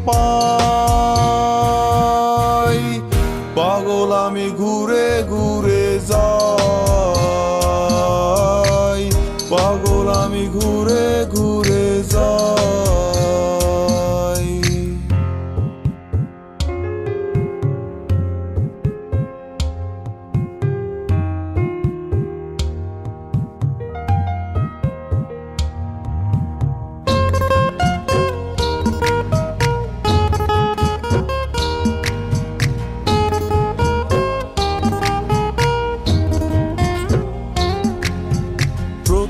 শহরে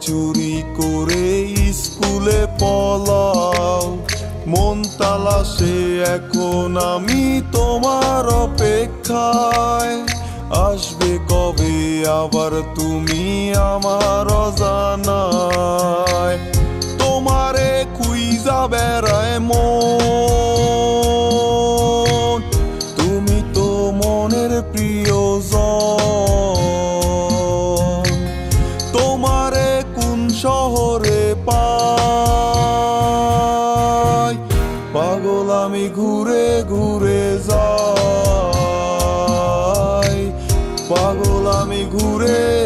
চুরি করে স্কুলে পলাও। মন তালাশে এখন আমি তোমার অপেক্ষায়। আসবে কবে আবার তুমি আমার অজানায়। তোমারে কুইজা বেড়ায় মন শহরে পাই। পাগল আমি ঘুরে ঘুরে যাই। পাগল আমি ঘুরে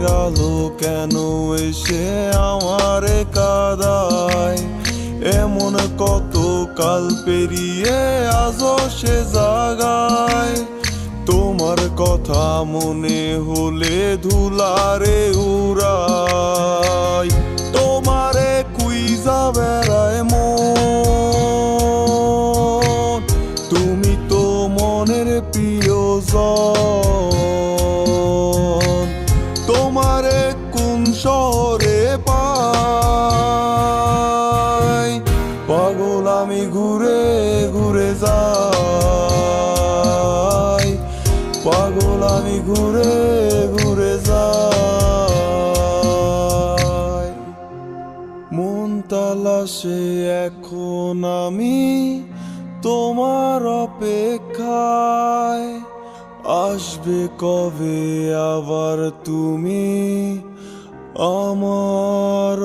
ভোরের আলো কেন এসে আমার কাদায়? এমন কত কাল পেরিয়ে আজ সে জাগায়? তোমার কথা মনে হলে ধুলারে উড়াই তোমারে কুই বেড়ায়। পাগল আমি ঘুরে ঘুরে যাই মন তালাশে এখন আমি তোমার অপেক্ষায়। আসবে কবে আবার তুমি আমার